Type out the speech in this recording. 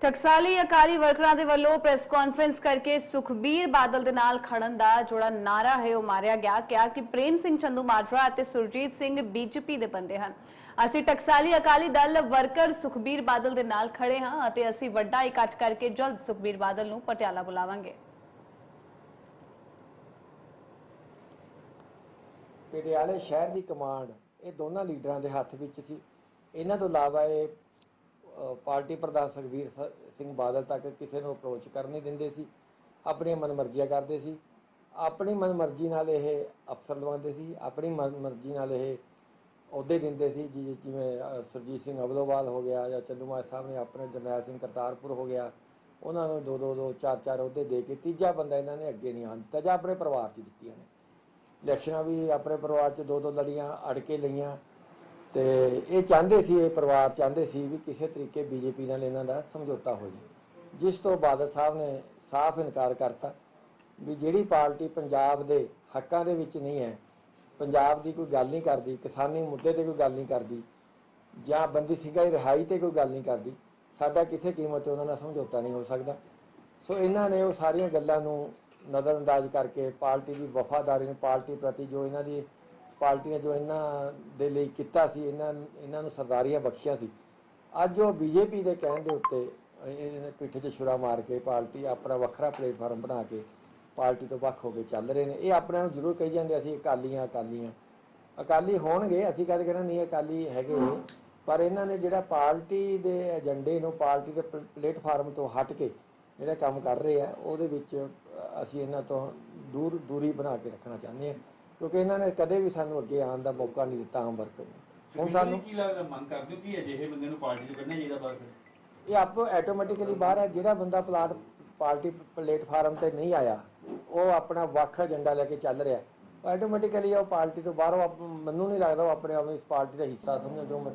ਟਕਸਾਲੀ ਅਕਾਲੀ ਵਰਕਰਾਂ ਦੇ ਵੱਲੋਂ ਪ੍ਰੈਸ ਕਾਨਫਰੰਸ ਕਰਕੇ ਸੁਖਬੀਰ ਬਾਦਲ ਦੇ ਨਾਲ ਖੜਨ ਦਾ ਜਿਹੜਾ ਨਾਰਾ ਹੈ, ਉਹ ਮਾਰਿਆ ਗਿਆ। ਕਿਹਾ ਕਿ ਪ੍ਰੇਮ ਸਿੰਘ ਚੰਦੂ ਮਾਜਰਾ ਅਤੇ ਸੁਰਜੀਤ ਸਿੰਘ ਬੀਜੇਪੀ ਦੇ ਬੰਦੇ ਹਨ। ਅਸੀਂ ਟਕਸਾਲੀ ਅਕਾਲੀ ਦਲ ਵਰਕਰ ਸੁਖਬੀਰ ਬਾਦਲ ਦੇ ਨਾਲ ਖੜੇ ਹਾਂ ਅਤੇ ਅਸੀਂ ਵੱਡਾ ਇਕੱਠ ਕਰਕੇ ਜਲਦ ਸੁਖਬੀਰ ਬਾਦਲ ਨੂੰ ਪਟਿਆਲਾ ਬੁਲਾਵਾਂਗੇ। ਪਟਿਆਲੇ ਸ਼ਹਿਰ ਦੀ ਕਮਾਂਡ, ਇਹ ਦੋਨਾਂ ਲੀਡਰਾਂ ਦੇ ਹੱਥ ਵਿੱਚ ਸੀ। ਇਹਨਾਂ ਤੋਂ ਇਲਾਵਾ ਇਹ ਪਾਰਟੀ ਪ੍ਰਧਾਨ ਸੁਖਬੀਰ ਸਿੰਘ ਬਾਦਲ ਤੱਕ ਕਿਸੇ ਨੂੰ ਅਪਰੋਚ ਕਰਨ ਨਹੀਂ ਦਿੰਦੇ ਸੀ। ਆਪਣੀਆਂ ਮਨਮਰਜ਼ੀਆਂ ਕਰਦੇ ਸੀ। ਆਪਣੀ ਮਨਮਰਜ਼ੀ ਨਾਲ ਇਹ ਅਫਸਰ ਲਵਾਉਂਦੇ ਸੀ। ਆਪਣੀ ਮਨਮਰਜ਼ੀ ਨਾਲ ਇਹ ਅਹੁਦੇ ਦਿੰਦੇ ਸੀ। ਜਿ- ਜਿਵੇਂ ਅ, ਸੁਰਜੀਤ ਸਿੰਘ ਅਬਲੋਵਾਲ ਹੋ ਗਿਆ ਜਾਂ ਚੰਦੂਮਾਜ ਸਾਹਿਬ ਨੇ ਆਪਣੇ ਜਰਨੈਲ ਸਿੰਘ ਕਰਤਾਰਪੁਰ ਹੋ ਗਿਆ ਉਹਨਾਂ ਨੂੰ ਦੋ ਦੋ ਦੋ ਚਾਰ ਚਾਰ ਅਹੁਦੇ ਦੇ ਕੇ ਤੀਜਾ ਬੰਦਾ ਇਹਨਾਂ ਨੇ ਅੱਗੇ ਨਹੀਂ ਆਉਣ ਦਿੱਤਾ ਜਾਂ ਆਪਣੇ ਪਰਿਵਾਰ 'ਚ ਦਿੱਤੀਆਂ ਨੇ। ਇਲੈਕਸ਼ਨਾਂ ਵੀ ਆਪਣੇ ਪਰਿਵਾਰ 'ਚ ਦੋ ਦੋ ਲੜੀਆਂ ਅੜ ਕੇ ਲਈਆਂ। ਤੇ ਇਹ ਚਾਹੁੰਦੇ ਸੀ, ਇਹ ਪਰਿਵਾਰ ਚਾਹੁੰਦੇ ਸੀ ਵੀ ਕਿਸੇ ਤਰੀਕੇ ਬੀਜੇਪੀ ਨਾਲ ਇਹਨਾਂ ਦਾ ਸਮਝੌਤਾ ਹੋ ਜਾਏ ਜਿਸ ਤੋਂ ਬਾਦਲ ਸਾਹਿਬ ਨੇ ਸਾਫ਼ ਇਨਕਾਰ ਕਰਤਾ ਵੀ ਜਿਹੜੀ ਪਾਰਟੀ ਪੰਜਾਬ ਦੇ ਹੱਕਾਂ ਦੇ ਵਿੱਚ ਨਹੀਂ ਹੈ, ਪੰਜਾਬ ਦੀ ਕੋਈ ਗੱਲ ਨਹੀਂ ਕਰਦੀ, ਕਿਸਾਨੀ ਮੁੱਦੇ ਤੇ ਕੋਈ ਗੱਲ ਨਹੀਂ ਕਰਦੀ, ਜਾਂ ਬੰਦੀ ਸਿੰਘਾਂ ਰਿਹਾਈ ਤੇ ਕੋਈ ਗੱਲ ਨਹੀਂ ਕਰਦੀ, ਸਾਡਾ ਕਿਸੇ ਕੀਮਤ ਤੇ ਉਹਨਾਂ ਨਾਲ ਸਮਝੌਤਾ ਨਹੀਂ ਹੋ ਸਕਦਾ। ਸੋ ਇਹਨਾਂ ਨੇ ਉਹ ਸਾਰੀਆਂ ਗੱਲਾਂ ਨੂੰ ਨਜ਼ਰਅੰਦਾਜ਼ ਕਰਕੇ ਪਾਰਟੀ ਦੀ ਵਫਾਦਾਰੀ ਨੂੰ, ਪਾਰਟੀ ਪ੍ਰਤੀ ਜੋ ਇਹਨਾਂ ਦੀ ਪਾਰਟੀਆਂ ਜੋ ਇਹਨਾਂ ਦੇ ਲਈ ਕੀਤਾ ਸੀ, ਇਹਨਾਂ ਇਹਨਾਂ ਨੂੰ ਸਰਦਾਰੀਆਂ ਬਖਸ਼ੀਆਂ ਸੀ। ਅੱਜ ਉਹ ਬੀਜੇਪੀ ਦੇ ਕਹਿਣ ਦੇ ਉੱਤੇ ਇਹਨੇ ਪਿੱਠੇ 'ਚ ਛੁਰਾ ਮਾਰ ਕੇ ਪਾਰਟੀ ਆਪਣਾ ਵੱਖਰਾ ਪਲੇਟਫਾਰਮ ਬਣਾ ਕੇ ਪਾਰਟੀ ਤੋਂ ਵੱਖ ਹੋ ਕੇ ਚੱਲ ਰਹੇ ਨੇ। ਇਹ ਆਪਣੇ ਨੂੰ ਜ਼ਰੂਰ ਕਹੀ ਜਾਂਦੇ ਅਸੀਂ ਅਕਾਲੀਆਂ ਅਕਾਲੀਆਂ। ਅਕਾਲੀ ਹੋਣਗੇ, ਅਸੀਂ ਕਦੇ ਕਹਿੰਦੇ ਨਹੀਂ, ਅਕਾਲੀ ਹੈਗੇ। ਪਰ ਇਹਨਾਂ ਨੇ ਜਿਹੜਾ ਪਾਰਟੀ ਦੇ ਏਜੰਡੇ ਨੂੰ, ਪਾਰਟੀ ਦੇ ਪਲ- ਪਲੇਟਫਾਰਮ ਤੋਂ ਹਟ ਕੇ ਜਿਹੜਾ ਕੰਮ ਕਰ ਰਹੇ ਆ, ਉਹਦੇ ਵਿੱਚ ਅਸੀਂ ਇਹਨਾਂ ਤੋਂ ਦੂਰ, ਦੂਰੀ ਬਣਾ ਕੇ ਰੱਖਣਾ ਚਾਹੁੰਦੇ ਹਾਂ ਕਿਉਂਕਿ ਇਹਨਾਂ ਨੇ ਕਦੇ ਵੀ ਸਾਨੂੰ ਅੱਗੇ ਆਉਣ ਦਾ ਮੌਕਾ ਨਹੀਂ ਦਿੱਤਾ ਆਮ ਵਰਕਰ ਨੂੰ ਹੁਣ ਸਾਨੂੰ ਕੀ ਲੱਗਦਾ ਮੰਗ ਕਰਦੇ ਹੋ ਕਿ ਅਜਿਹੇ ਬੰਦੇ ਨੂੰ ਪਾਰਟੀ ਤੋਂ ਕੱਢਣਾ ਚਾਹੀਦਾ ਬਾਹਰ ਇਹ ਆਪੋ ਆਟੋਮੈਟਿਕਲੀ ਬਾਹਰ ਹੈ ਜਿਹੜਾ ਬੰਦਾ ਪਲਾਟ ਪਾਰਟੀ ਪਲੇਟਫਾਰਮ ਤੇ ਨਹੀਂ ਆਇਆ ਉਹ ਆਪਣਾ ਵੱਖ ਏਜੰਡਾ ਲੈ ਕੇ ਚੱਲ ਰਿਹਾ। ਆਟੋਮੈਟਿਕਲੀ ਉਹ ਪਾਰਟੀ ਤੋਂ ਬਾਹਰੋਂ ਮੈਨੂੰ ਨਹੀਂ ਲੱਗਦਾ ਉਹ ਆਪਣੇ ਆਪ ਨੂੰ ਇਸ ਪਾਰਟੀ ਦਾ ਹਿੱਸਾ ਸਮਝਣ ਜੋ